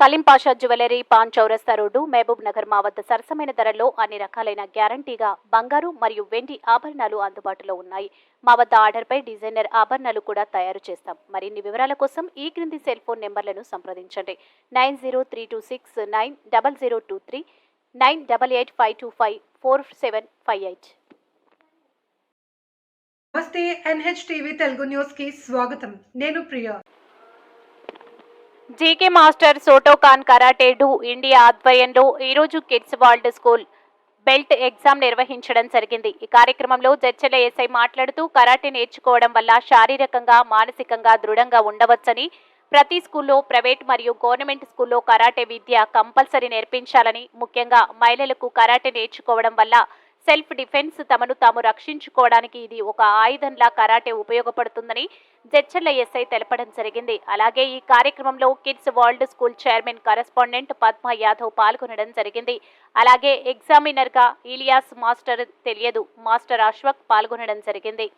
కలీంపాషా jewellery pan Chowrasta road Mahabub Nagar మా వద్ద సరసమైన ధరల్లో అన్ని రకాలైన గ్యారంటీగా బంగారు మరియు వెండి ఆభరణాలు అందుబాటులో ఉన్నాయి. మా వద్ద ఆర్డర్పై డిజైనర్ ఆభరణాలు కూడా తయారు చేస్తాం. మరిన్ని వివరాల కోసం ఈ క్రింది సెల్ ఫోన్ నెంబర్లను సంప్రదించండి. Nine zero three two six nine double zero two three nine double eight five two five four seven five eight. నమస్తే ఎన్హెచ్ టీవీ తెలుగు న్యూస్కి స్వాగతం. నేను Priya. GK master Shotokan karate do India ఆధ్వర్యంలో ఈరోజు kids world school belt exam నిర్వహించడం జరిగింది. ఈ కార్యక్రమంలో జడ్చెల ఎస్ఐ మాట్లాడుతూ కరాటే నేర్చుకోవడం వల్ల శారీరకంగా మానసికంగా దృఢంగా ఉండవచ్చని ప్రతి స్కూల్లో ప్రైవేట్ మరియు గవర్నమెంట్ స్కూల్లో కరాటే విద్య కంపల్సరీ నేర్పించాలని ముఖ్యంగా మహిళలకు కరాటే నేర్చుకోవడం వల్ల సెల్ఫ్ డిఫెన్స్ తమను తాము రక్షించుకోవడానికి ఇది ఒక ఆయుధంలా కరాటే ఉపయోగపడుతుందని జడ్చర్ల ఎస్ఐ తెలపడం జరిగింది. అలాగే ఈ కార్యక్రమంలో kids world school chairman correspondent Padma Yadav పాల్గొనడం జరిగింది. అలాగే ఎగ్జామినర్గా ఇలియాస్ మాస్టర్ తెలియదు మాస్టర్ అశ్వక్ పాల్గొనడం జరిగింది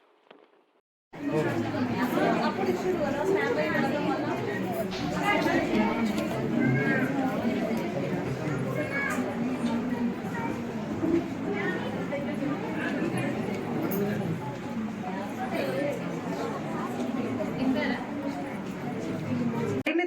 మరిన్ని